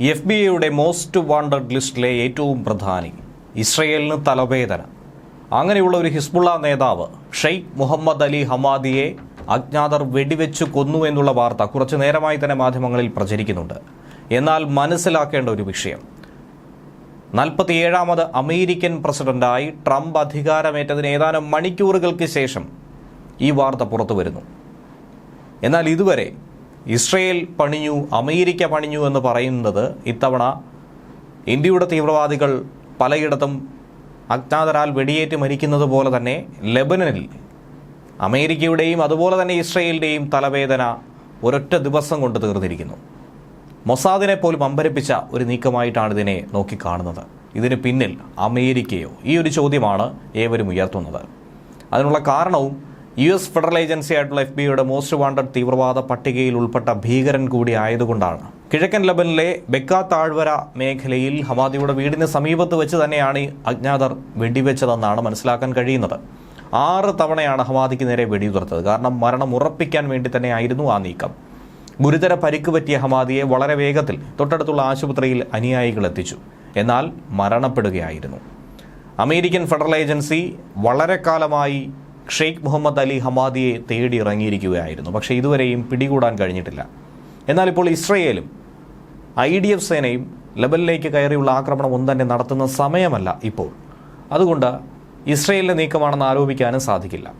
F B ഐയുടെ most wanted ലിസ്റ്റിലെ ഏറ്റവും പ്രധാനി ഇസ്രയേലിന് തലവേദന. അങ്ങനെയുള്ള ഒരു ഹിസ്ബുള്ള നേതാവ് ഷെയ്ഖ് മുഹമ്മദ് അലി ഹമാദിയെ അജ്ഞാതർ വെടിവെച്ചു കൊന്നു എന്നുള്ള വാർത്ത കുറച്ചു നേരമായി തന്നെ മാധ്യമങ്ങളിൽ പ്രചരിക്കുന്നുണ്ട്. എന്നാൽ മനസ്സിലാക്കേണ്ട ഒരു വിഷയം. നാൽപ്പത്തിയേഴാമത് അമേരിക്കൻ പ്രസിഡന്റായി ട്രംപ് അധികാരമേറ്റതിന് ഏതാനും മണിക്കൂറുകൾക്ക് ശേഷം ഈ വാർത്ത പുറത്തു വരുന്നു എന്നാൽ ഇതുവരെ ഇസ്രയേൽ പണിഞ്ഞു അമേരിക്ക പണിഞ്ഞു എന്ന് പറയുന്നത് ഇത്തവണ ഇന്ത്യയുടെ തീവ്രവാദികൾ പലയിടത്തും അജ്ഞാതരാൽ വെടിയേറ്റ് മരിക്കുന്നത് പോലെ തന്നെ ലെബനനിൽ അമേരിക്കയുടെയും അതുപോലെ തന്നെ ഇസ്രയേലിന്റെയും തലവേദന ഒരൊറ്റ ദിവസം കൊണ്ട് തീർന്നിരിക്കുന്നു. മൊസാദിനെ പോലും അമ്പരപ്പിച്ച ഒരു നീക്കമായിട്ടാണ് ഇതിനെ നോക്കിക്കാണുന്നത്. ഇതിന് പിന്നിൽ അമേരിക്കയോ? ഈ ഒരു ചോദ്യമാണ് ഏവരും ഉയർത്തുന്നത്. അതിനുള്ള കാരണവും യു എസ് ഫെഡറൽ ഏജൻസി ആയിട്ടുള്ള എഫ് ബിയുടെ മോസ്റ്റ് വാണ്ടഡ് തീവ്രവാദ പട്ടികയിൽ ഉൾപ്പെട്ട ഭീകരൻ കൂടി ആയതുകൊണ്ടാണ്. കിഴക്കൻ ലബനിലെ ബെക്ക താഴ്വര മേഖലയിൽ ഹമാദിയുടെ വീടിന് സമീപത്ത് വെച്ച് തന്നെയാണ് അജ്ഞാതർ വെടിവെച്ചതെന്നാണ് മനസ്സിലാക്കാൻ കഴിയുന്നത്. ആറ് തവണയാണ് ഹമാദിക്ക് നേരെ വെടിയുതിർത്തത്. കാരണം മരണം ഉറപ്പിക്കാൻ വേണ്ടി തന്നെയായിരുന്നു ആ നീക്കം. ഗുരുതര പരിക്ക് പറ്റിയ ഹമാദിയെ വളരെ വേഗത്തിൽ തൊട്ടടുത്തുള്ള ആശുപത്രിയിൽ അനുയായികൾ എത്തിച്ചു. എന്നാൽ മരണപ്പെടുകയായിരുന്നു. അമേരിക്കൻ ഫെഡറൽ ഏജൻസി വളരെ കാലമായി ഷെയ്ഖ് മുഹമ്മദ് അലി ഹമാദിയെ തേടി ഇറങ്ങിയിരിക്കുകയായിരുന്നു. പക്ഷേ ഇതുവരെയും പിടികൂടാൻ കഴിഞ്ഞിട്ടില്ല. എന്നാൽ ഇപ്പോൾ ഇസ്രയേലും ഐ ഡി എഫ് സേനയും ലബനിലേക്ക് കയറിയുള്ള ആക്രമണം ഒന്നും തന്നെ നടത്തുന്ന സമയമല്ല ഇപ്പോൾ. അതുകൊണ്ട് ഇസ്രയേലിന്റെ നീക്കമാണെന്ന് ആരോപിക്കാനും സാധിക്കില്ല.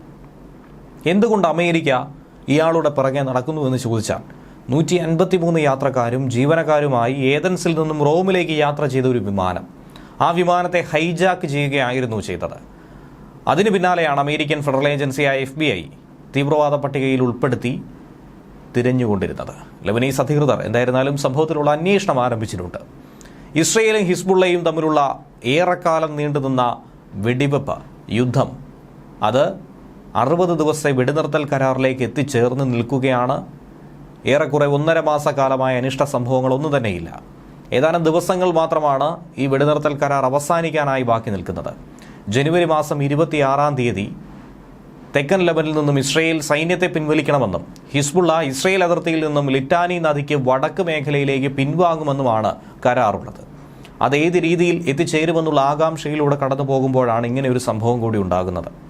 എന്തുകൊണ്ട് അമേരിക്ക ഇയാളുടെ പിറകെ നടക്കുന്നുവെന്ന് ചോദിച്ചാൽ നൂറ്റി അൻപത്തി മൂന്ന് യാത്രക്കാരും ജീവനക്കാരുമായി ഏതൻസിൽ നിന്നും റോമിലേക്ക് യാത്ര ചെയ്ത ഒരു വിമാനം ആ വിമാനത്തെ ഹൈജാക്ക് ചെയ്യുകയായിരുന്നു ചെയ്തത്. അതിനു പിന്നാലെയാണ് അമേരിക്കൻ ഫെഡറൽ ഏജൻസിയായ എഫ് ബി ഐ തീവ്രവാദ പട്ടികയിൽ ഉൾപ്പെടുത്തി തിരഞ്ഞുകൊണ്ടിരുന്നത്. ലബനീസ് അധികൃതർ എന്തായിരുന്നാലും സംഭവത്തിലുള്ള അന്വേഷണം ആരംഭിച്ചിട്ടുണ്ട്. ഇസ്രയേലും ഹിസ്ബുള്ളയും തമ്മിലുള്ള ഏറെക്കാലം നീണ്ടുനിന്ന വെടിവെപ്പ് യുദ്ധം അത് അറുപത് ദിവസത്തെ വെടിനിർത്തൽ കരാറിലേക്ക് എത്തിച്ചേർന്ന് നിൽക്കുകയാണ്. ഏറെക്കുറെ ഒന്നര മാസക്കാലമായ അനിഷ്ട സംഭവങ്ങളൊന്നും തന്നെയില്ല. ഏതാനും ദിവസങ്ങൾ മാത്രമാണ് ഈ വെടിനിർത്തൽ കരാർ അവസാനിക്കാനായി ബാക്കി നിൽക്കുന്നത്. ജനുവരി മാസം ഇരുപത്തിയാറാം തീയതി തെക്കൻ ലെബനിൽ നിന്നും ഇസ്രയേൽ സൈന്യത്തെ പിൻവലിക്കണമെന്നും ഹിസ്ബുള്ള ഇസ്രയേൽ അതിർത്തിയിൽ നിന്നും ലിറ്റാനി നദിക്ക് വടക്ക് മേഖലയിലേക്ക് പിൻവാങ്ങുമെന്നുമാണ് കരാറുള്ളത്. അത് ഏത് രീതിയിൽ എത്തിച്ചേരുമെന്നുള്ള ആകാംക്ഷയിലൂടെ കടന്നു പോകുമ്പോഴാണ് ഇങ്ങനെ ഒരു സംഭവം കൂടി ഉണ്ടാകുന്നത്.